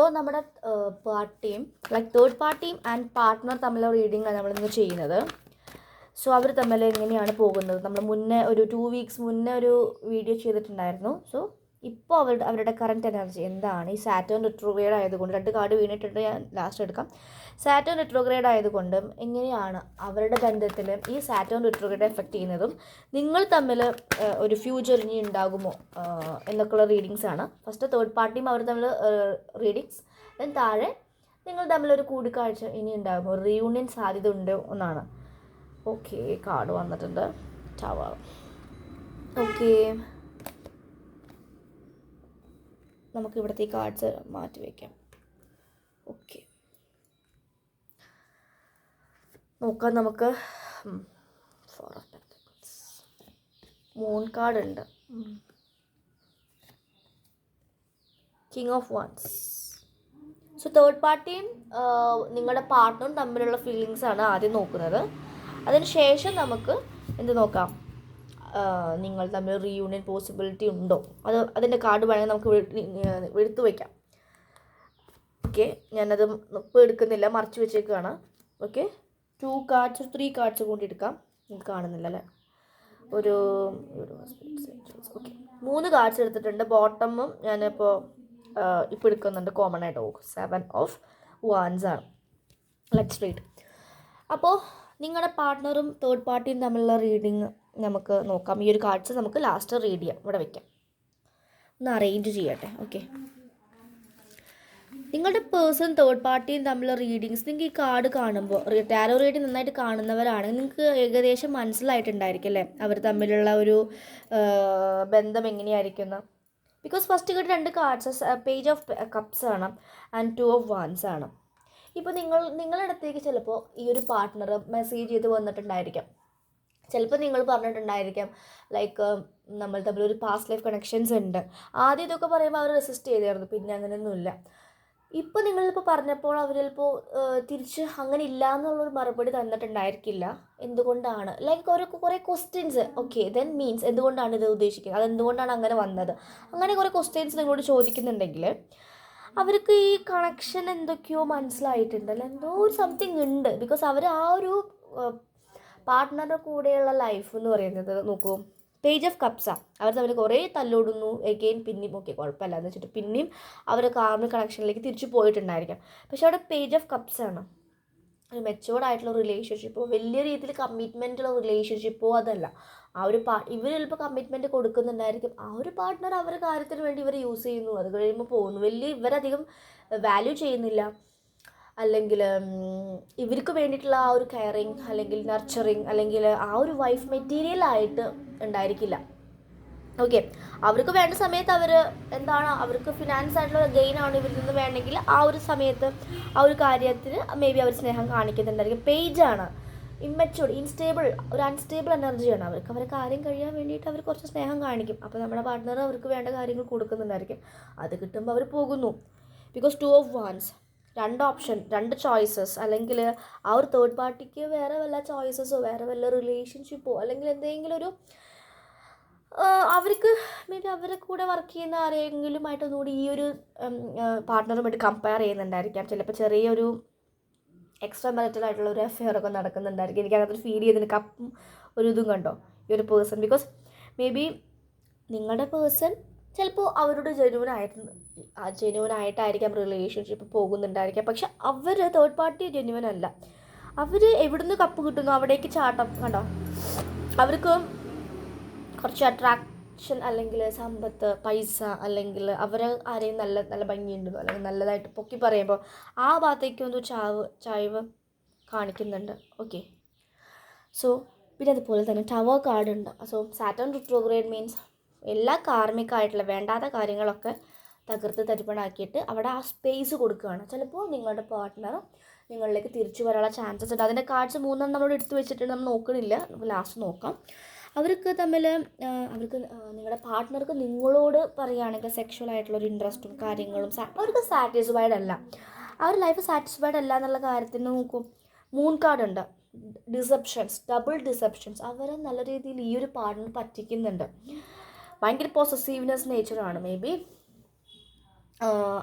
So നമ്മുടെ പാർട്ടിയും like third പാർട്ടിയും ആൻഡ് പാർട്ട്ണർ തമ്മിലുള്ള റീഡിങ്ങാണ് നമ്മളിന്ന് ചെയ്യുന്നത്. സോ അവർ തമ്മിൽ എങ്ങനെയാണ് പോകുന്നത്? നമ്മൾ മുന്നേ ഒരു ടു വീക്സ് മുന്നേ ഒരു വീഡിയോ ചെയ്തിട്ടുണ്ടായിരുന്നു. സോ ഇപ്പോൾ അവരുടെ അവരുടെ കറണ്ട് എനർജി എന്താണ്? ഈ സാറ്റേൺ റിട്രോഗ്രേഡ് ആയതുകൊണ്ട് രണ്ട് കാർഡ് വീണിട്ടുണ്ട് ഞാൻ ലാസ്റ്റ് എടുക്കാം. സാറ്റേൺ റിട്രോഗ്രേഡ് ആയതുകൊണ്ടും എങ്ങനെയാണ് അവരുടെ ബന്ധത്തിൽ ഈ സാറ്റേൺ റിട്രോഗ്രേഡ് എഫക്റ്റ് ചെയ്യുന്നതും നിങ്ങൾ തമ്മിൽ ഒരു ഫ്യൂച്ചർ ഇനി ഉണ്ടാകുമോ എന്നൊക്കെയുള്ള റീഡിങ്സ് ആണ്. ഫസ്റ്റ് തേർഡ് പാർട്ടിയും അവർ തമ്മിൽ റീഡിങ്സ് ദെൻ താഴെ നിങ്ങൾ തമ്മിലൊരു കൂടിക്കാഴ്ച ഇനി ഉണ്ടാകുമോ? റീയൂണിയൻ സാധ്യത ഉണ്ട് എന്നാണ്. ഓക്കെ കാർഡ് വന്നിട്ടുണ്ട്. ടവർ ഓക്കെ നമുക്ക് ഇവിടുത്തെ ഈ കാർഡ്സ് മാറ്റി വയ്ക്കാം ഓക്കെ നോക്കാം നമുക്ക്. Four of pentacles moon card ഉണ്ട്. King of wands so third പാർട്ടിയും നിങ്ങളുടെ പാർട്ട്ണറും തമ്മിലുള്ള ഫീലിങ്സ് ആണ് ആദ്യം നോക്കുന്നത്. അതിനുശേഷം നമുക്ക് എന്ത് നോക്കാം? നിങ്ങൾ തമ്മിൽ റീയൂണിയൻ പോസിബിലിറ്റി ഉണ്ടോ? അത് അതിന്റെ കാർഡ് വേണമെങ്കിൽ നമുക്ക് എടുത്തു വയ്ക്കാം ഓക്കെ ഞാനത് ഇപ്പോൾ എടുക്കുന്നില്ല മറച്ചു വെച്ചേക്കാണ് okay two cards three cards കൂടി എടുക്കാം. നിങ്ങൾക്ക് കാണുന്നില്ല അല്ലേ? ഒരു ഓക്കെ മൂന്ന് കാർഡ്സ് എടുത്തിട്ടുണ്ട്. ബോട്ടമും ഞാനിപ്പോൾ ഇപ്പോൾ എടുക്കുന്നുണ്ട്. കോമൺ ആയിട്ട് സെവൻ ഓഫ് വാൻസ് ആണ്. ലെറ്റ് സ്ട്രീറ്റ് അപ്പോൾ നിങ്ങളുടെ പാർട്ട്ണറും തേർഡ് പാർട്ടിയും തമ്മിലുള്ള റീഡിങ് നമുക്ക് നോക്കാം. ഈ ഒരു കാർഡ്സ് നമുക്ക് ലാസ്റ്റ് റീഡ് ചെയ്യാം. ഇവിടെ വയ്ക്കാം ഒന്ന് അറേഞ്ച് ചെയ്യട്ടെ. ഓക്കെ നിങ്ങളുടെ പേഴ്സൺ തേർഡ് പാർട്ടിയും തമ്മിലുള്ള റീഡിങ്സ് നിങ്ങൾക്ക് ഈ കാർഡ് കാണുമ്പോൾ ടാരോ റീഡിങ് നന്നായിട്ട് കാണുന്നവരാണെങ്കിൽ നിങ്ങൾക്ക് ഏകദേശം മനസ്സിലായിട്ടുണ്ടായിരിക്കും അല്ലേ? അവർ തമ്മിലുള്ള ഒരു ബന്ധം എങ്ങനെയായിരിക്കും ബിക്കോസ് ഫസ്റ്റ് കിട്ടി രണ്ട് കാർഡ്സ് പേജ് ഓഫ് കപ്സ് ആണ്. ആൻഡ് ടു ഓഫ് വാൻസ് ആണ്. ഇപ്പോൾ നിങ്ങൾ നിങ്ങളുടെ അടുത്തേക്ക് ചിലപ്പോൾ ഈ ഒരു പാർട്ട്ണർ മെസ്സേജ് ചെയ്ത് വന്നിട്ടുണ്ടായിരിക്കാം. ചിലപ്പോൾ നിങ്ങൾ പറഞ്ഞിട്ടുണ്ടായിരിക്കാം ലൈക്ക് നമ്മൾ തമ്മിൽ ഒരു പാസ്റ്റ് ലൈഫ് കണക്ഷൻസ് ഉണ്ട്. ആദ്യം ഇതൊക്കെ പറയുമ്പോൾ അവർ റെസിസ്റ്റ് ചെയ്തായിരുന്നു പിന്നെ അങ്ങനെയൊന്നുമില്ല. ഇപ്പോൾ നിങ്ങളിപ്പോൾ പറഞ്ഞപ്പോൾ അവർ ചിലപ്പോൾ തിരിച്ച് അങ്ങനെ ഇല്ല എന്നുള്ളൊരു മറുപടി തന്നിട്ടുണ്ടായിരിക്കില്ല. എന്തുകൊണ്ടാണ്? ലൈക്ക് ഓരോ കുറേ ക്വസ്റ്റ്യൻസ് ഓക്കെ ദെൻ മീൻസ് എന്തുകൊണ്ടാണ് ഇത് ഉദ്ദേശിക്കുന്നത്? അതെന്തുകൊണ്ടാണ് അങ്ങനെ വന്നത്? അങ്ങനെ കുറേ ക്വസ്റ്റ്യൻസ് നിങ്ങളോട് ചോദിക്കുന്നുണ്ടെങ്കിൽ അവർക്ക് ഈ കണക്ഷൻ എന്തൊക്കെയോ മനസ്സിലായിട്ടുണ്ട്. അല്ല എന്തോ ഒരു സംതിങ് ഉണ്ട്. ബിക്കോസ് അവർ ആ ഒരു പാർട്ട്ണറുടെ കൂടെയുള്ള ലൈഫ് എന്ന് പറയുന്നത് നോക്കൂ. പേജ് ഓഫ് കപ്സ അവർ തമ്മിൽ കുറേ തല്ലോടുന്നു. എഗെയിൻ പിന്നെയും ഓക്കെ കുഴപ്പമില്ല എന്ന് വെച്ചിട്ട് പിന്നെയും അവർ കാർമിക് കണക്ഷനിലേക്ക് തിരിച്ചു പോയിട്ടുണ്ടായിരിക്കാം പക്ഷെ അവിടെ പേജ് ഓഫ് കപ്സ് ആണ്. ഒരു മെച്ചുവേർഡ് ആയിട്ടുള്ള റിലേഷൻഷിപ്പോ വലിയ രീതിയിൽ കമ്മിറ്റ്മെന്റുള്ള റിലേഷൻഷിപ്പോ അതല്ല. ആ ഒരു പാ ഇവർ ചിലപ്പോൾ കമ്മിറ്റ്മെന്റ് കൊടുക്കുന്നുണ്ടായിരിക്കും. ആ ഒരു പാർട്ട്ണർ അവരുടെ കാര്യത്തിന് വേണ്ടി ഇവർ യൂസ് ചെയ്യുന്നു. അത് കഴിയുമ്പോൾ പോകുന്നു. വലിയ ഇവരധികം വാല്യൂ ചെയ്യുന്നില്ല. അല്ലെങ്കിൽ ഇവർക്ക് വേണ്ടിയിട്ടുള്ള ആ ഒരു കെയറിങ് അല്ലെങ്കിൽ നർച്ചറിങ് അല്ലെങ്കിൽ ആ ഒരു വൈഫ് മെറ്റീരിയൽ ആയിട്ട് ഉണ്ടായിരിക്കില്ല. ഓക്കെ അവർക്ക് വേണ്ട സമയത്ത് അവർ എന്താണ് അവർക്ക് ഫിനാൻസ് ആയിട്ടുള്ള ഗെയിൻ ആണ് ഇവരിൽ നിന്ന് വേണമെങ്കിൽ ആ ഒരു സമയത്ത് ആ ഒരു കാര്യത്തിന് മേ ബി അവർ സ്നേഹം കാണിക്കുന്നുണ്ടായിരിക്കും. പേജാണ് ഇമ്മച്ചുവർഡ് ഇൻസ്റ്റേബിൾ ഒരു അൺസ്റ്റേബിൾ എനർജിയാണ് അവർക്ക് അവരെ കാര്യം കഴിയാൻ വേണ്ടിയിട്ട് അവർ കുറച്ച് സ്നേഹം കാണിക്കും. അപ്പോൾ നമ്മുടെ പാർട്ട്ണർ അവർക്ക് വേണ്ട കാര്യങ്ങൾ കൊടുക്കുന്നുണ്ടായിരിക്കും അത് കിട്ടുമ്പോൾ അവർ പോകുന്നു. ബിക്കോസ് ടു ഓഫ് വാൻസ് രണ്ട് ഓപ്ഷൻ രണ്ട് ചോയ്സസ് അല്ലെങ്കിൽ ആ ഒരു തേർഡ് പാർട്ടിക്ക് വേറെ വല്ല ചോയ്സസോ വേറെ വല്ല റിലേഷൻഷിപ്പോ അല്ലെങ്കിൽ എന്തെങ്കിലും ഒരു അവർക്ക് മേ ബി അവരെ കൂടെ വർക്ക് ചെയ്യുന്ന ആരെങ്കിലുമായിട്ട് ഒന്നുകൂടി ഈ ഒരു പാർട്ട്ണറുമായിട്ട് കമ്പയർ ചെയ്യുന്നുണ്ടായിരിക്കാം. ചിലപ്പോൾ ചെറിയൊരു എക്സ്ട്രാ മാരിറ്റൽ ആയിട്ടുള്ള ഒരു അഫെയർ ഒക്കെ നടക്കുന്നുണ്ടായിരിക്കും. എനിക്ക് അങ്ങനത്തെ ഫീൽ ചെയ്തതിന് കപ്പും ഒരു ഇതും കണ്ടോ? ഈ ഒരു പേഴ്സൺ ബിക്കോസ് മേ ബി നിങ്ങളുടെ പേഴ്സൺ ചിലപ്പോൾ അവരോട് ജെനുവനായിട്ട് ആ ജെന്യൂൻ ആയിട്ടായിരിക്കാം റിലേഷൻഷിപ്പ് പോകുന്നുണ്ടായിരിക്കാം. പക്ഷെ അവർ തേർഡ് പാർട്ടി ജെനുവൻ അല്ല. അവർ എവിടുന്ന് കപ്പ് കിട്ടുന്നു? അവിടേക്ക് ചാട്ടം കണ്ടോ? അവർക്ക് കുറച്ച് അട്രാക്ഷൻ അല്ലെങ്കിൽ സമ്പത്ത് പൈസ അല്ലെങ്കിൽ അവർ ആരെയും നല്ല നല്ല ഭംഗിയുണ്ടെന്നോ അല്ലെങ്കിൽ നല്ലതായിട്ട് പൊക്കി പറയുമ്പോൾ ആ ഭാഗത്തേക്ക് ഒന്ന് ചാവ് ചായ്വ് കാണിക്കുന്നുണ്ട്. ഓക്കെ സോ പിന്നെ അതുപോലെ തന്നെ ടവർ കാർഡ് ഉണ്ട്. സോ സാറ്റേൺ റിട്രോഗ്രേഡ് മീൻസ് എല്ലാ കാർമികമായിട്ടുള്ള വേണ്ടാത്ത കാര്യങ്ങളൊക്കെ തകർത്ത് തരിപ്പണാക്കിയിട്ട് അവിടെ ആ സ്പേസ് കൊടുക്കുകയാണ്. ചിലപ്പോൾ നിങ്ങളുടെ പാർട്ട്ണർ നിങ്ങളിലേക്ക് തിരിച്ചു വരാനുള്ള ചാൻസസ് ഉണ്ട്. അതിന്റെ കാർഡ്സ് മൂന്നെണ്ണം നമ്മൾ എടുത്തു വെച്ചിട്ടുണ്ട്. നമ്മൾ നോക്കണില്ല. നമുക്ക് ലാസ്റ്റ് നോക്കാം. അവർക്ക് തമ്മിൽ അവർക്ക് നിങ്ങളുടെ പാർട്ട്ണർക്ക് നിങ്ങളോട് പറയുകയാണെങ്കിൽ സെക്ഷൽ ആയിട്ടുള്ള ഒരു ഇൻട്രസ്റ്റും കാര്യങ്ങളും അവർക്ക് സാറ്റിസ്ഫൈഡ് അല്ല. അവർ ലൈഫ് സാറ്റിസ്ഫൈഡ് അല്ല എന്നുള്ള കാര്യത്തിന് നോക്കും. മൂൺ കാർഡ് ഉണ്ട് ഡിസപ്ഷൻസ് ഡബിൾ ഡിസെപ്ഷൻസ് അവരെ നല്ല രീതിയിൽ ഈ ഒരു പാർട്ട്ണർ പറ്റിക്കുന്നുണ്ട്. ഭയങ്കര പോസസീവ്നെസ് നേച്ചറാണ് മേ ബി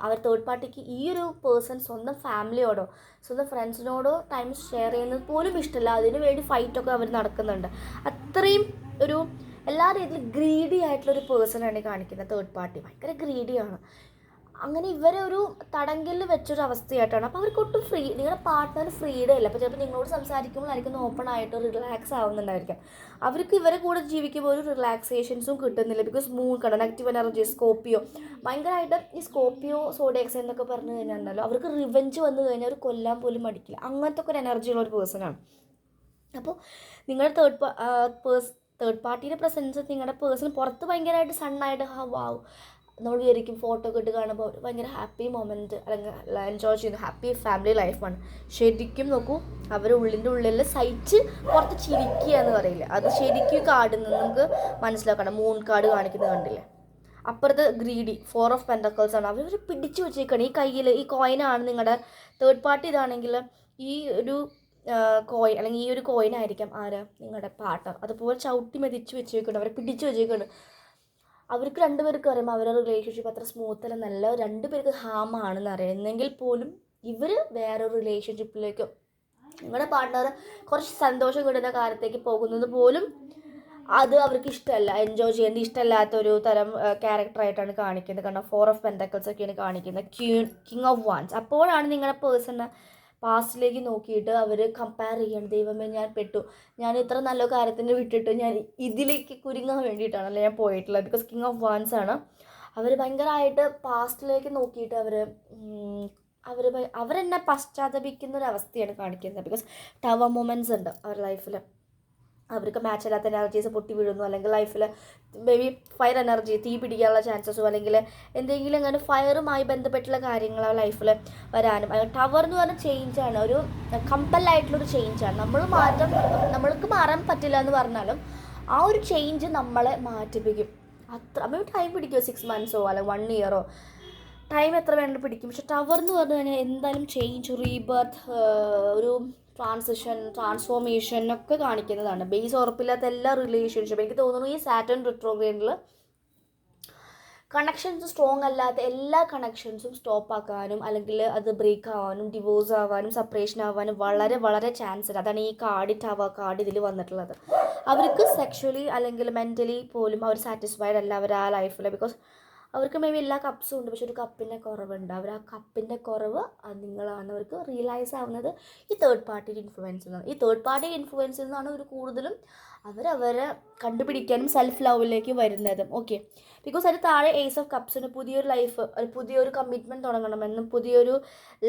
അവർ തേർഡ് പാർട്ടിക്ക് ഈ ഒരു പേഴ്സൺ സ്വന്തം ഫാമിലിയോടോ സ്വന്തം ഫ്രണ്ട്സിനോടോ ടൈം ഷെയർ ചെയ്യുന്നത് പോലും ഇഷ്ടമല്ല അതിനു വേണ്ടി ഫൈറ്റൊക്കെ അവർ നടക്കുന്നുണ്ട്. അത്രയും ഒരു എല്ലാ രീതിയിലും ഗ്രീഡി ആയിട്ടുള്ള ഒരു പേഴ്സണാണ് കാണിക്കുന്നത് തേർഡ് പാർട്ടി ഭയങ്കര ഗ്രീഡിയാണ് അങ്ങനെ ഇവരെ ഒരു തടങ്കലിൽ വെച്ചൊരു അവസ്ഥയായിട്ടാണ്. അപ്പോൾ അവർക്ക് ഒട്ടും ഫ്രീ നിങ്ങളുടെ പാർട്ട്ണർ ഫ്രീഡം ഇല്ല അപ്പോൾ ചിലപ്പോൾ നിങ്ങളോട് സംസാരിക്കുമ്പോഴായിരിക്കും ഓപ്പൺ ആയിട്ട് റിലാക്സ് ആവുന്നുണ്ടായിരിക്കാം. അവർക്ക് ഇവരെ കൂടെ ജീവിക്കുമ്പോൾ ഒരു റിലാക്സേഷൻസും കിട്ടുന്നില്ല. ബിക്കോസ് മൂൺ കണ്ടോ നെഗറ്റീവ് എനർജി സ്കോപ്പിയോ ഭയങ്കരമായിട്ട് ഈ സ്കോപ്പിയോ സോഡിയക്സ് എന്നൊക്കെ പറഞ്ഞു കഴിഞ്ഞാൽ അവർക്ക് റിവഞ്ച് വന്നു കഴിഞ്ഞാൽ അവർ കൊല്ലാൻ പോലും മടിക്കില്ല. അങ്ങനത്തെ ഒരു എനർജിയുള്ള ഒരു പേഴ്സണാണ് അപ്പോൾ നിങ്ങളുടെ തേർഡ് പേഴ്സ് തേർഡ് പാർട്ടിയുടെ പ്രസൻസ് നിങ്ങളുടെ പേഴ്സൺ പുറത്ത് ഭയങ്കരമായിട്ട് സണ്ണായിട്ട് ഹാവ് നമ്മൾ വിചാരിക്കും ഫോട്ടോ ഒക്കെ ഇട്ട് കാണുമ്പോൾ ഭയങ്കര ഹാപ്പി മൊമെന്റ് അല്ലെങ്കിൽ എൻജോയ് ചെയ്യുന്ന ഹാപ്പി ഫാമിലി ലൈഫാണ് ശരിക്കും നോക്കൂ അവർ ഉള്ളിന്റെ ഉള്ളിൽ സഹിച്ച് പുറത്ത് ചിരിക്കുക എന്ന് പറയില്ല? അത് ശരിക്കും കാർഡിൽ നിന്ന് നമുക്ക് മനസ്സിലാക്കണം. മൂൺ കാർഡ് കാണിക്കുന്നത് കണ്ടില്ലേ? അപ്പുറത്ത് ഗ്രീഡി ഫോർ ഓഫ് പെൻഡക്കൾസ് ആണ്. അവർ പിടിച്ചു വെച്ചേക്കണം. ഈ കയ്യിൽ ഈ കോയിനാണ് നിങ്ങളുടെ തേർഡ് പാർട്ടി ഇതാണെങ്കിൽ ഈ ഒരു കോയിൻ അല്ലെങ്കിൽ ഈ ഒരു കോയിനായിരിക്കാം ആരാ? നിങ്ങളുടെ പാർട്ണർ അതുപോലെ ചവിട്ടി മെതിച്ച് വെച്ചേക്കുന്നുണ്ട് അവരെ പിടിച്ചു വെച്ചേക്കുന്നുണ്ട് അവർക്ക് രണ്ടുപേർക്ക് അറിയാം അവരുടെ റിലേഷൻഷിപ്പ് അത്ര സ്മൂത്ത് അല്ല നല്ല രണ്ടുപേർക്ക് ഹാമാണെന്ന് അറിയുന്നെങ്കിൽ പോലും ഇവർ വേറൊരു റിലേഷൻഷിപ്പിലേക്കും നിങ്ങളുടെ പാർട്ട്ണർ കുറച്ച് സന്തോഷം കിട്ടുന്ന കാര്യത്തേക്ക് പോകുന്നത് പോലും അത് അവർക്ക് ഇഷ്ടമല്ല. എൻജോയ് ചെയ്യേണ്ട ഇഷ്ടമല്ലാത്ത ഒരു തരം ക്യാരക്ടറായിട്ടാണ് കാണിക്കുന്നത്. കാരണം ഫോർ ഓഫ് പെന്റക്കിൾസ് ഒക്കെയാണ് കാണിക്കുന്നത്. ക്യൂ കിങ് ഓഫ് വാൻസ് അപ്പോഴാണ് നിങ്ങളുടെ പേഴ്സണ് പാസ്റ്റിലേക്ക് നോക്കിയിട്ട് അവർ കമ്പയർ ചെയ്യണം. ദൈവമേ ഞാൻ പെട്ടു. ഞാൻ ഇത്ര നല്ല കാര്യത്തിന് വിട്ടിട്ട് ഞാൻ ഇതിലേക്ക് കുരുങ്ങാൻ വേണ്ടിയിട്ടാണല്ലോ ഞാൻ പോയിട്ടുള്ളത്? ബിക്കോസ് കിങ് ഓഫ് വാൻസ് ആണ്. അവർ ഭയങ്കരമായിട്ട് പാസ്റ്റിലേക്ക് നോക്കിയിട്ട് അവർ അവർ അവരെന്നെ പശ്ചാത്തപിക്കുന്ന ഒരു അവസ്ഥയാണ് കാണിക്കുന്നത്. ബിക്കോസ് ടവർ മൊമെന്റ്സ് ഉണ്ട് അവരുടെ ലൈഫിൽ അവർക്ക് മാച്ച് അല്ലാത്ത എനർജീസ് പൊട്ടി വീഴുന്നു. അല്ലെങ്കിൽ ലൈഫിൽ മേ ബി ഫയർ എനർജി തീ പിടിക്കാനുള്ള ചാൻസസും അല്ലെങ്കിൽ എന്തെങ്കിലും അങ്ങനെ ഫയറുമായി ബന്ധപ്പെട്ടുള്ള കാര്യങ്ങൾ ആ ലൈഫിൽ വരാനും. ടവർ എന്ന് പറഞ്ഞ ചേഞ്ചാണ് ഒരു കമ്പല്ലായിട്ടുള്ളൊരു ചേഞ്ചാണ് നമ്മൾ മാറ്റം നമ്മൾക്ക് മാറാൻ പറ്റില്ല എന്ന് പറഞ്ഞാലും ആ ഒരു ചേഞ്ച് നമ്മളെ മാറ്റിപ്പിക്കും. അത്ര അപ്പോൾ ടൈം പിടിക്കുമോ സിക്സ് മന്ത്സോ അല്ലെങ്കിൽ വൺ ഇയറോ ടൈം എത്ര വേണമെങ്കിലും പിടിക്കും. പക്ഷെ ടവർ എന്ന് പറഞ്ഞു കഴിഞ്ഞാൽ എന്തായാലും ചേഞ്ച് റീബർത്ത് ഒരു ട്രാൻസിഷൻ ട്രാൻസ്ഫോർമേഷൻ ഒക്കെ കാണിക്കുന്നതാണ്. ബേസ് ഉറപ്പില്ലാത്ത എല്ലാ റിലേഷൻഷിപ്പും എനിക്ക് തോന്നുന്നു ഈ സാറ്റേൺ റിട്രോഗ്രേഡിൽ കണക്ഷൻസ് സ്ട്രോങ് അല്ലാത്ത എല്ലാ കണക്ഷൻസും സ്റ്റോപ്പ് ആക്കാനും അല്ലെങ്കിൽ അത് ബ്രേക്ക് ആവാനും ഡിവോഴ്സ് ആവാനും സെപ്പറേഷൻ ആവാനും വളരെ വളരെ ചാൻസ് ഉണ്ട്. അതാണ് ഈ കാർഡിറ്റ് ആവുക കാർഡ് ഇതിൽ വന്നിട്ടുള്ളത്. അവർക്ക് സെക്ഷലി അല്ലെങ്കിൽ മെന്റലി പോലും അവർ സാറ്റിസ്ഫൈഡ് അല്ല. അവർ ആ ലൈഫിൽ ബിക്കോസ് അവർക്ക് മേ ബി എല്ലാ കപ്സും ഉണ്ട്. പക്ഷെ ഒരു കപ്പിന്റെ കുറവുണ്ട്. അവർ ആ കപ്പിന്റെ കുറവ് നിങ്ങളാണ് അവർക്ക് റിയലൈസ് ആവുന്നത്. ഈ തേർഡ് പാർട്ടി ഇൻഫ്ലുവൻസിൽ നിന്നാണ് ഈ തേർഡ് പാർട്ടി ഇൻഫ്ലുവൻസിൽ നിന്നാണ് ഒരു കൂടുതലും അവരവരെ കണ്ടുപിടിക്കാനും സെൽഫ് ലവിലേക്ക് വരുന്നതും. ഓക്കെ ബിക്കോസ് അതിന് താഴെ ഏസ് ഓഫ് കപ്സിന് പുതിയൊരു ലൈഫ് ഒരു പുതിയൊരു കമ്മിറ്റ്മെന്റ് തുടങ്ങണമെന്നും പുതിയൊരു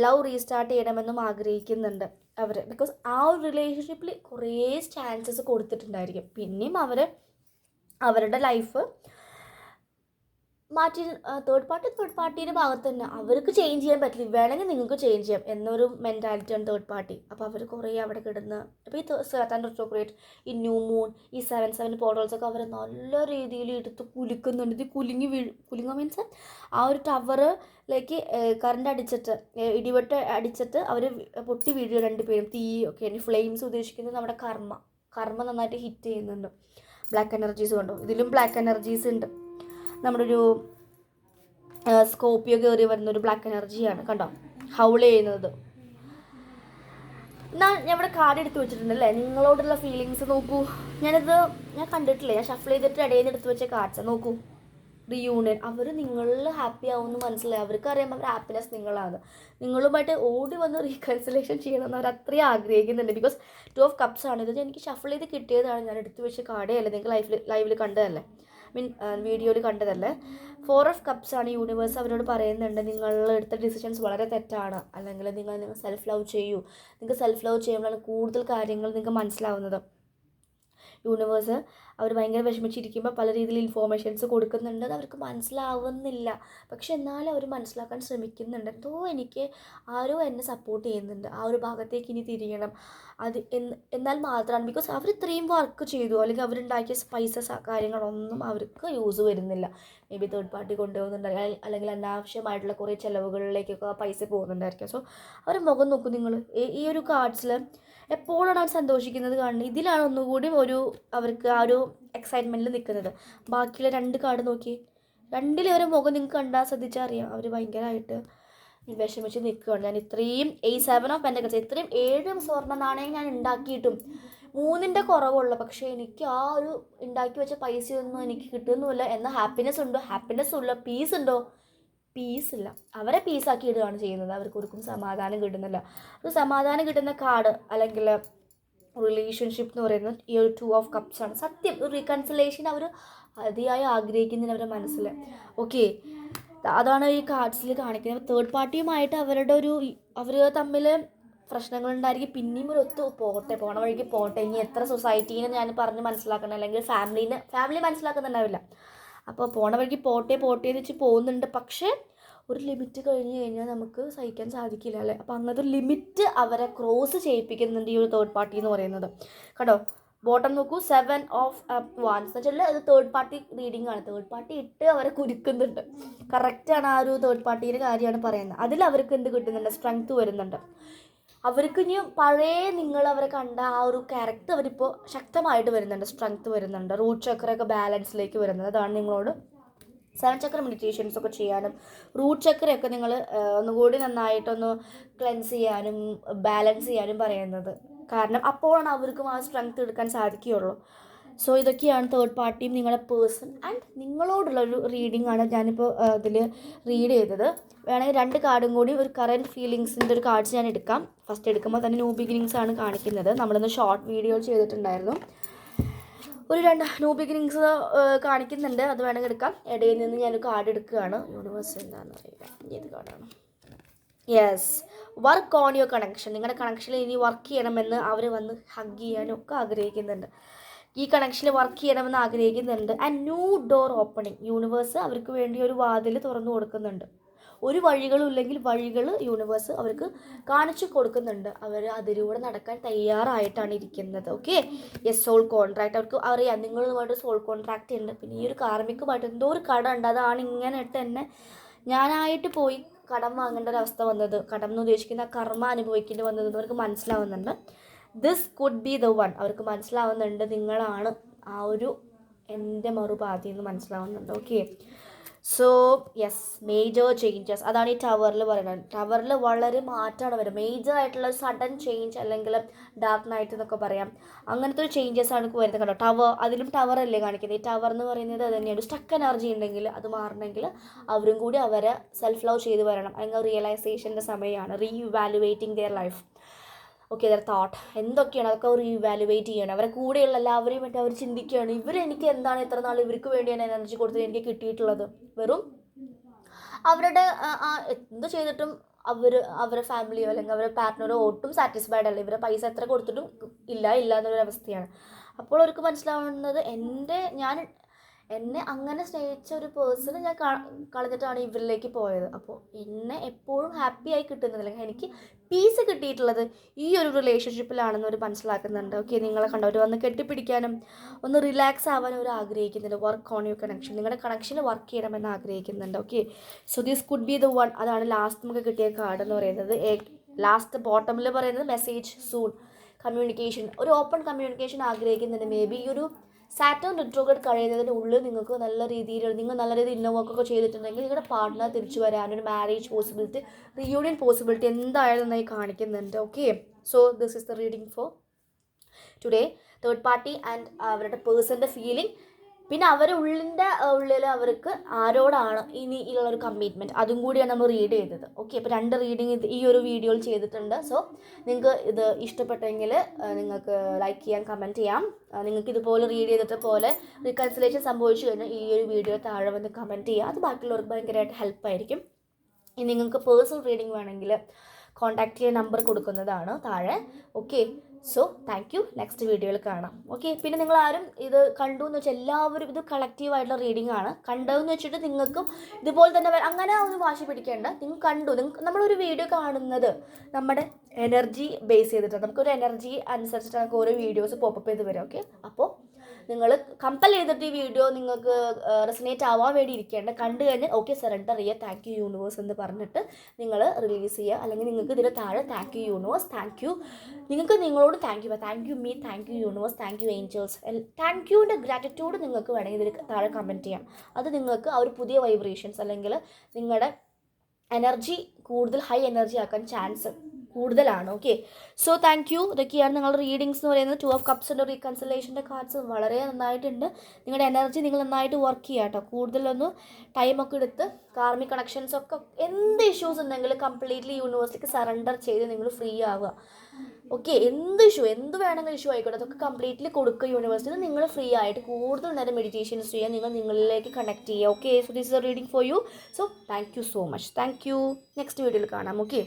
ലവ് റീസ്റ്റാർട്ട് ചെയ്യണമെന്നും ആഗ്രഹിക്കുന്നുണ്ട് അവർ ബിക്കോസ് ആ ഒരു റിലേഷൻഷിപ്പിൽ കുറേ ചാൻസസ് കൊടുത്തിട്ടുണ്ടായിരിക്കും. പിന്നെയും അവർ അവരുടെ ലൈഫ് മാറ്റി തേർഡ് പാർട്ടി തേർഡ് പാർട്ടിയുടെ ഭാഗത്ത് തന്നെ അവർക്ക് ചേഞ്ച് ചെയ്യാൻ പറ്റില്ല. വേണമെങ്കിൽ നിങ്ങൾക്ക് ചേഞ്ച് ചെയ്യാം. എന്നൊരു മെന്റാലിറ്റിയാണ് തേർഡ് പാർട്ടി അപ്പോൾ അവർ കുറേ അവിടെ കിടന്ന് അപ്പോൾ ഈ സെവൻ റിട്രോഗ്രേറ്റ് ഈ ന്യൂ മൂൺ ഈ സെവൻ സെവൻ പോർട്ടൽസൊക്കെ അവർ നല്ല രീതിയിൽ എടുത്ത് കുലുക്കുന്നുണ്ട്. ഇത് കുലുങ്ങി വീഴ് കുലുങ്ങ മീൻസ് ആ ഒരു ടവറിലേക്ക് കറണ്ട് അടിച്ചിട്ട് ഇടിവെട്ട് അടിച്ചിട്ട് അവർ പൊട്ടി വീഴുക രണ്ടുപേരും. തീ ഒക്കെ ഫ്ലെയിംസ് ഉദ്ദേശിക്കുന്നത് നമ്മുടെ കർമ്മ. കർമ്മ നന്നായിട്ട് ഹിറ്റ് ചെയ്യുന്നുണ്ട്. ബ്ലാക്ക് എനർജീസ് കൊണ്ടോ. ഇതിലും ബ്ലാക്ക് എനർജീസ് ഉണ്ട്. നമ്മുടെ ഒരു സ്കോപ്പിയോ കയറി വരുന്ന ഒരു ബ്ലാക്ക് എനർജിയാണ് കണ്ടോ? ഹൗൾ ചെയ്യുന്നത്. ഞാൻ ഇവിടെ കാർഡ് എടുത്ത് വെച്ചിട്ടുണ്ടല്ലേ നിങ്ങളോടുള്ള ഫീലിങ്സ് നോക്കൂ. ഞാനിത് ഞാൻ കണ്ടിട്ടില്ല? ഞാൻ ഷഫിൾ ചെയ്തിട്ട് ഇടയിൽ നിന്ന് എടുത്ത് വെച്ച കാർഡ്സ് നോക്കൂ. റിയൂണിയൻ അവർ നിങ്ങളിൽ ഹാപ്പി ആവുമെന്ന് മനസ്സിലായി. അവർക്ക് അറിയാം അവർ ഹാപ്പിനെസ് നിങ്ങളാണ്. നിങ്ങളുമായിട്ട് ഓടി വന്ന് റീകൺസിലേഷൻ ചെയ്യണമെന്ന് അവർ അത്രയും ആഗ്രഹിക്കുന്നുണ്ട്. ബിക്കോസ് ടു ഓഫ് കപ്സ് ആണ്. ഇത് എനിക്ക് ഷഫിൾ ചെയ്ത് കിട്ടിയതാണ്. ഞാൻ എടുത്തു വെച്ച കാർഡേ അല്ലേ? നിങ്ങൾ ലൈഫിൽ ലൈവിൽ കണ്ടതല്ലേ? മീൻ വീഡിയോയിൽ കണ്ടതല്ലേ? ഫോർ ഓഫ് കപ്സ് ആണ് യൂണിവേഴ്സ് അവരോട് പറയുന്നുണ്ട് നിങ്ങൾ എടുത്ത ഡിസിഷൻസ് വളരെ തെറ്റാണ്. അല്ലെങ്കിൽ നിങ്ങൾ നിങ്ങൾ സെൽഫ് ലവ് ചെയ്യൂ. നിങ്ങൾക്ക് സെൽഫ് ലവ് ചെയ്യുമ്പോഴാണ് കൂടുതൽ കാര്യങ്ങൾ നിങ്ങൾക്ക് മനസ്സിലാവുന്നത്. യൂണിവേഴ്സ് അവർ ഭയങ്കര വിഷമിച്ചിരിക്കുമ്പോൾ പല രീതിയിൽ ഇൻഫോർമേഷൻസ് കൊടുക്കുന്നുണ്ട് അത് അവർക്ക് മനസ്സിലാവുന്നില്ല. പക്ഷെ എന്നാലും അവർ മനസ്സിലാക്കാൻ ശ്രമിക്കുന്നുണ്ട്. എന്തോ എനിക്ക് ആരോ എന്നെ സപ്പോർട്ട് ചെയ്യുന്നുണ്ട്. ആ ഒരു ഭാഗത്തേക്ക് ഇനി തിരിയണം. അത് എന്നാൽ മാത്രമാണ്. ബിക്കോസ് അവർ ഇത്രയും വർക്ക് ചെയ്തു. അല്ലെങ്കിൽ അവരുണ്ടാക്കിയ സ്പൈസസ് കാര്യങ്ങളൊന്നും അവർക്ക് യൂസ് വരുന്നില്ല. മേ ബി തേർഡ് പാർട്ടി കൊണ്ടുപോകുന്നുണ്ടായി. അല്ലെങ്കിൽ അനാവശ്യമായിട്ടുള്ള കുറേ ചിലവുകളിലേക്കൊക്കെ ആ പൈസ പോകുന്നുണ്ടായിരിക്കും. സോ അവർ മുഖം നോക്കും നിങ്ങൾ ഈ ഒരു കാർഡ്സിൽ എപ്പോഴാണ് അവർ സന്തോഷിക്കുന്നത് കാണുന്നത്? ഇതിലാണ് ഒന്നുകൂടി ഒരു അവർക്ക് ആ ഒരു എക്സൈറ്റ്മെന്റിൽ നിൽക്കുന്നത് ബാക്കിയുള്ള രണ്ട് കാർഡ് നോക്കി. രണ്ടിലും ഒരു മുഖം നിങ്ങൾക്ക് കണ്ടാൽ ശ്രദ്ധിച്ചാൽ അറിയാം. അവർ ഭയങ്കരമായിട്ട് വിഷമിച്ച് നിൽക്കുകയാണ് ഞാൻ ഇത്രയും എയ് സെവൻ ഓഫ് പെന്റക്കൽസ് ഇത്രയും ഏഴ് സ്വർണ നാണയം ഞാൻ ഉണ്ടാക്കിയിട്ടും മൂന്നിന്റെ കുറവുള്ള പക്ഷേ എനിക്ക് ആ ഒരു ഉണ്ടാക്കി വെച്ച പൈസയൊന്നും എനിക്ക് കിട്ടുന്നുമില്ല. എന്ന ഹാപ്പിനെസ് ഉണ്ടോ? ഹാപ്പിനെസ് ഉള്ള പീസ് ഉണ്ടോ? പീസ് ഇല്ല. അവരെ പീസാക്കി ഇടുകയാണ് ചെയ്യുന്നത്. അവർക്ക് ഒരുക്കും സമാധാനം കിട്ടുന്നില്ല. ഒരു സമാധാനം കിട്ടുന്ന കാർഡ് അല്ലെങ്കിൽ റിലേഷൻഷിപ്പ് എന്ന് പറയുന്നത് ഈ ഒരു ടു ഓഫ് കപ്സ് ആണ്. സത്യം ഒരു റീകൺസിലേഷൻ അവർ അതിയായി ആഗ്രഹിക്കുന്നതിന് അവരുടെ മനസ്സിൽ ഓക്കെ അതാണ് ഈ കാർഡ്സിൽ കാണിക്കുന്നത്. തേർഡ് പാർട്ടിയുമായിട്ട് അവരുടെ ഒരു അവർ തമ്മിൽ പ്രശ്നങ്ങളുണ്ടായിരിക്കും പിന്നെയും ഒരു ഒത്തു പോട്ടെ പോണ വഴിക്ക് പോട്ടെ. ഇനി എത്ര സൊസൈറ്റീനെ ഞാൻ പറഞ്ഞ് മനസ്സിലാക്കണം? അല്ലെങ്കിൽ ഫാമിലീനെ ഫാമിലി മനസ്സിലാക്കുന്നുണ്ടാവില്ല. അപ്പോൾ പോണ വഴിക്ക് പോട്ടെ പോട്ടെ എന്ന് വെച്ച് പോകുന്നുണ്ട്. പക്ഷേ ഒരു ലിമിറ്റ് കഴിഞ്ഞ് കഴിഞ്ഞാൽ നമുക്ക് സഹിക്കാൻ സാധിക്കില്ല അല്ലേ? അപ്പോൾ അങ്ങനത്തെ ഒരു ലിമിറ്റ് അവരെ ക്രോസ് ചെയ്യിപ്പിക്കുന്നുണ്ട് ഈ ഒരു തേർഡ് പാർട്ടി എന്ന് പറയുന്നത്. കേട്ടോ ബോട്ടം നോക്കൂ സെവൻ ഓഫ് വാൻസ് എന്ന് വെച്ചാൽ അത് തേർഡ് പാർട്ടി റീഡിംഗ് ആണ്. തേർഡ് പാർട്ടി ഇട്ട് അവരെ കുരുക്കുന്നുണ്ട്. കറക്റ്റാണ് ആ ഒരു തേർഡ് പാർട്ടിയുടെ കാര്യമാണ് പറയുന്നത്. അതിൽ അവർക്ക് എന്ത് കിട്ടുന്നുണ്ട്? സ്ട്രെങ്ത് വരുന്നുണ്ട്. അവർക്ക് ഇനി പഴയ നിങ്ങൾ അവരെ കണ്ട ആ ഒരു ക്യാരക്ടർ അവരിപ്പോൾ ശക്തമായിട്ട് വരുന്നുണ്ട്. സ്ട്രെങ്ത് വരുന്നുണ്ട്. റൂട്ട് ചക്രയൊക്കെ ബാലൻസിലേക്ക് വരുന്നത്. അതാണ് നിങ്ങളോട് സെവൻ ചക്ര മെഡിറ്റേഷൻസ് ഒക്കെ ചെയ്യാനും റൂട്ട് ചക്രയൊക്കെ നിങ്ങൾ ഒന്നുകൂടി നന്നായിട്ടൊന്ന് ക്ലെൻസ് ചെയ്യാനും ബാലൻസ് ചെയ്യാനും പറയുന്നത്. കാരണം അപ്പോഴാണ് അവർക്കും ആ സ്ട്രെങ്ത് എടുക്കാൻ സാധിക്കുകയുള്ളൂ. സോ ഇതൊക്കെയാണ് തേർഡ് പാർട്ടിയും നിങ്ങളുടെ പേഴ്സൺ ആൻഡ് നിങ്ങളോടുള്ള ഒരു റീഡിംഗ് ആണ് ഞാനിപ്പോൾ ഇതിൽ റീഡ് ചെയ്തത്. വേണമെങ്കിൽ രണ്ട് കാർഡും കൂടി ഒരു കറന്റ് ഫീലിങ്സിന്റെ ഒരു കാർഡ്സ് ഞാൻ എടുക്കാം. ഫസ്റ്റ് എടുക്കുമ്പോൾ തന്നെ ന്യൂ ബിഗിനിങ്സ് ആണ് കാണിക്കുന്നത്. നമ്മളിന്ന് ഷോർട്ട് വീഡിയോ ചെയ്തിട്ടുണ്ടായിരുന്നു. ഒരു രണ്ട് ന്യൂ ബിഗിനിങ്സ് കാണിക്കുന്നുണ്ട്. അത് വേണമെങ്കിൽ എടുക്കാം. ഇടയിൽ നിന്ന് ഞാൻ കാർഡ് എടുക്കുകയാണ്. യൂണിവേഴ്സ് എന്താണെന്ന് അറിയില്ല ഏത് കാർഡാണ് yes work on your connection നിങ്ങളുടെ കണക്ഷനിൽ ഇനി വർക്ക് ചെയ്യണമെന്ന് അവർ വന്ന് ഹഗ് ചെയ്യാനും ഒക്കെ ആഗ്രഹിക്കുന്നുണ്ട്. ഈ കണക്ഷനിൽ വർക്ക് ചെയ്യണമെന്ന് ആഗ്രഹിക്കുന്നുണ്ട്. And new door opening universe അവർക്ക് വേണ്ടി ഒരു വാതിൽ തുറന്നു കൊടുക്കുന്നുണ്ട്. ഒരു വഴികളും ഇല്ലെങ്കിൽ വഴികൾ യൂണിവേഴ്സ് അവർക്ക് കാണിച്ചു കൊടുക്കുന്നുണ്ട്. അവർ അതിലൂടെ നടക്കാൻ തയ്യാറായിട്ടാണ് ഇരിക്കുന്നത്. ഓക്കെ യെസ് സോൾ കോൺട്രാക്ട് അവർക്ക് അറിയാം. നിങ്ങളുമായിട്ട് സോൾ കോൺട്രാക്റ്റ് ഉണ്ട്. പിന്നെ ഈ ഒരു കാർമികമായിട്ട് എന്തോ ഒരു കട ഉണ്ട്. അതാണ് ഇങ്ങനെ എന്നെ ഞാനായിട്ട് പോയി കടം വാങ്ങേണ്ട ഒരു അവസ്ഥ വന്നത്. കടം എന്ന് ഉദ്ദേശിക്കുന്ന കർമ്മ അനുഭവിക്കേണ്ടി വന്നത് അവർക്ക് മനസ്സിലാവുന്നുണ്ട്. This could be the one അവർക്ക് മനസ്സിലാവുന്നുണ്ട് നിങ്ങളാണ് ആ ഒരു എന്റെ മറുപാതി എന്ന് മനസ്സിലാവുന്നുണ്ട്. Okay so yes major changes അതാണ് ഈ ടവറിൽ പറയുന്നത് ടവറിൽ വളരെ മാറ്റമാണ് വരുന്നത്. മേജർ ആയിട്ടുള്ള സഡൻ ചേഞ്ച് അല്ലെങ്കിൽ ഡാർക്ക് നൈറ്റ് എന്നൊക്കെ പറയാം. അങ്ങനത്തെ ഒരു ചേഞ്ചസ് ആണ് വരുന്നത് കേട്ടോ ടവർ അതിലും ടവർ അല്ലേ കാണിക്കുന്നത്? ഈ ടവർ എന്ന് പറയുന്നത് അത് തന്നെയാണ്. സ്റ്റക്ക് എനർജി ഉണ്ടെങ്കിൽ അത് മാറണമെങ്കിൽ അവരും കൂടി അവരെ സെൽഫ് ലവ് ചെയ്ത് വരണം. അല്ലെങ്കിൽ റിയലൈസേഷന്റെ സമയമാണ്. Reevaluating their life okay their thought എന്തൊക്കെയാണ്? അതൊക്കെ അവർ ഇവാലുവേറ്റ് ചെയ്യണം. അവരെ കൂടെയുള്ള എല്ലാവരെയും മറ്റും അവർ ചിന്തിക്കുകയാണ്. ഇവർ എനിക്ക് എന്താണ് ഇത്ര നാൾ ഇവർക്ക് വേണ്ടിയാണ് എനർജി കൊടുത്തത്? എനിക്ക് കിട്ടിയിട്ടുള്ളത്. വെറും അവരുടെ എന്ത് ചെയ്തിട്ടും അവർ അവരുടെ ഫാമിലിയോ അല്ലെങ്കിൽ അവരുടെ പാർട്ട്ണറോ ഒട്ടും സാറ്റിസ്ഫൈഡ് അല്ല. ഇവരെ പൈസ എത്ര കൊടുത്തിട്ടും ഇല്ല ഇല്ല എന്നൊരു അവസ്ഥയാണ്. അപ്പോൾ അവർക്ക് മനസ്സിലാവുന്നത് എന്റെ ഞാൻ എന്നെ അങ്ങനെ സ്നേഹിച്ച ഒരു പേഴ്സണെ ഞാൻ കളഞ്ഞിട്ടാണ് ഇവരിലേക്ക് പോയത്. അപ്പോൾ എന്നെ എപ്പോഴും ഹാപ്പിയായി കിട്ടുന്നത് അല്ലെങ്കിൽ എനിക്ക് പീസ് കിട്ടിയിട്ടുള്ളത് ഈ ഒരു റിലേഷൻഷിപ്പിലാണെന്ന് അവർ മനസ്സിലാക്കുന്നുണ്ട്. ഓക്കെ നിങ്ങളെ കണ്ടവർ വന്ന് കെട്ടിപ്പിടിക്കാനും ഒന്ന് റിലാക്സ് ആവാനും അവർ ആഗ്രഹിക്കുന്നുണ്ട്. വർക്ക് ഓൺ യു കണക്ഷൻ നിങ്ങളുടെ കണക്ഷൻ വർക്ക് ചെയ്യണമെന്ന് ആഗ്രഹിക്കുന്നുണ്ട്. Okay so this could be the one അതാണ് ലാസ്റ്റ് നമുക്ക് കിട്ടിയ കാർഡ് എന്ന് പറയുന്നത്. ലാസ്റ്റ് ബോട്ടമിൽ പറയുന്നത് മെസ്സേജ് സൂൺ കമ്മ്യൂണിക്കേഷൻ ഒരു ഓപ്പൺ കമ്മ്യൂണിക്കേഷൻ ആഗ്രഹിക്കുന്നുണ്ട്. മേ ബി ഈ ഒരു സാറ്റേൺ റിട്രോഗ്രേഡ് കഴിയുന്നതിന്റെ ഉള്ളിൽ നിങ്ങൾക്ക് നല്ല രീതിയിൽ നിങ്ങൾ നല്ല രീതിയിൽ ഇന്നോ വർക്കൊക്കെ ചെയ്തിട്ടുണ്ടെങ്കിൽ നിങ്ങളുടെ പാർട്ട്ണർ തിരിച്ചു വരാൻ ഒരു മാരേജ് പോസിബിലിറ്റി റിയൂണിയൻ പോസിബിലിറ്റി എന്തായാലും നന്നായി കാണിക്കുന്നുണ്ട്. Okay so this is the reading for today third party and അവരുടെ പേഴ്സന്റെ ഫീലിംഗ് പിന്നെ അവർ ഉള്ളിന്റെ ഉള്ളിൽ അവർക്ക് ആരോടാണ് ഇനി ഉള്ള ഒരു കമ്മിറ്റ്മെന്റ് അതും കൂടിയാണ് നമ്മൾ റീഡ് ചെയ്തത്. ഓക്കെ അപ്പോൾ രണ്ട് റീഡിങ് ഈ ഒരു വീഡിയോയിൽ ചെയ്തിട്ടുണ്ട്. സോ നിങ്ങൾക്ക് ഇത് ഇഷ്ടപ്പെട്ടെങ്കിൽ നിങ്ങൾക്ക് ലൈക്ക് ചെയ്യാം കമന്റ് ചെയ്യാം. നിങ്ങൾക്ക് ഇതുപോലെ റീഡ് ചെയ്തിട്ട് പോലെ റീകൺസിലേഷൻ സംഭവിച്ചു കഴിഞ്ഞാൽ ഈ ഒരു വീഡിയോ താഴെ വന്ന് കമന്റ് ചെയ്യുക. അത് ബാക്കിയുള്ളവർക്ക് ഭയങ്കരമായിട്ട് ഹെൽപ്പായിരിക്കും ഇനി നിങ്ങൾക്ക് പേഴ്സണൽ റീഡിങ് വേണമെങ്കിൽ കോൺടാക്റ്റ് ചെയ്യാൻ നമ്പർ കൊടുക്കുന്നതാണ് താഴെ. Okay so thank you next വീഡിയോയിൽ കാണാം. ഓക്കെ പിന്നെ നിങ്ങൾ ആരും ഇത് കണ്ടു എന്ന് വെച്ചാൽ എല്ലാവരും ഇത് കളക്റ്റീവായിട്ടുള്ള റീഡിംഗ് ആണ്. കണ്ടതെന്ന് വെച്ചിട്ട് നിങ്ങൾക്കും ഇതുപോലെ തന്നെ അങ്ങനെ ഒന്ന് വാശി പിടിക്കേണ്ട. നിങ്ങൾ കണ്ടു. നിങ്ങൾക്ക് നമ്മളൊരു വീഡിയോ കാണുന്നത് നമ്മുടെ എനർജി ബേസ് ചെയ്തിട്ടാണ് നമുക്കൊരു എനർജി അനുസരിച്ചിട്ട് നമുക്ക് ഓരോ വീഡിയോസ് പോപ്പപ്പ് ചെയ്ത് വരും. ഓക്കെ അപ്പോൾ നിങ്ങൾ കമ്പൽ ചെയ്തിട്ട് ഈ വീഡിയോ നിങ്ങൾക്ക് റെസിനേറ്റ് ആവാൻ വേണ്ടി ഇരിക്കേണ്ട. കണ്ടു കഴിഞ്ഞാൽ ഓക്കെ സറണ്ടർ ചെയ്യുക. താങ്ക് യു യൂണിവേഴ്സ് എന്ന് പറഞ്ഞിട്ട് നിങ്ങൾ റിലീസ് ചെയ്യുക. അല്ലെങ്കിൽ നിങ്ങൾക്ക് ഇതിന് താഴെ thank you universe thank you നിങ്ങൾക്ക് നിങ്ങളോട് thank you thank you me thank you universe thank you angels thank യുവിന്റെ gratitude നിങ്ങൾക്ക് വേണമെങ്കിൽ ഇതിൽ താഴെ കമന്റ് ചെയ്യാം. അത് നിങ്ങൾക്ക് ആ ഒരു പുതിയ വൈബ്രേഷൻസ് അല്ലെങ്കിൽ നിങ്ങളുടെ എനർജി കൂടുതൽ ഹൈ എനർജി ആക്കാൻ ചാൻസ് കൂടുതലാണ് ഓക്കെ സോ താങ്ക് യു ഇതൊക്കെയാണ് നിങ്ങളുടെ റീഡിങ്സ് എന്ന് പറയുന്നത്. ടു ഓഫ് കപ്സിന്റെ റീകൺസിലേഷന്റെ കാർഡ്സ് വളരെ നന്നായിട്ടുണ്ട്. നിങ്ങളുടെ എനർജി നിങ്ങൾ നന്നായിട്ട് വർക്ക് ചെയ്യുക കേട്ടോ. കൂടുതലൊന്ന് ടൈമൊക്കെ എടുത്ത് കാർമിക് കണക്ഷൻസ് ഒക്കെ എന്ത് ഇഷ്യൂസ് ഉണ്ടെങ്കിലും കംപ്ലീറ്റ്ലി യൂണിവേഴ്സിറ്റിക്ക് സറണ്ടർ ചെയ്ത് നിങ്ങൾ ഫ്രീ ആവുക. ഓക്കെ എന്ത് ഇഷ്യൂ എന്ത് വേണമെങ്കിലും ഇഷ്യൂ ആയിക്കോട്ടെ. അതൊക്കെ കംപ്ലീറ്റ്ലി കൊടുക്കുക യൂണിവേഴ്സിറ്റി നിങ്ങൾ ഫ്രീ ആയിട്ട് കൂടുതൽ നേരം മെഡിറ്റേഷൻസ് ചെയ്യുക. നിങ്ങൾ നിങ്ങളിലേക്ക് കണക്ട് ചെയ്യുക. Okay so this is a reading for you so thank you so much thank you next വീഡിയോയിൽ കാണാം. ഓക്കെ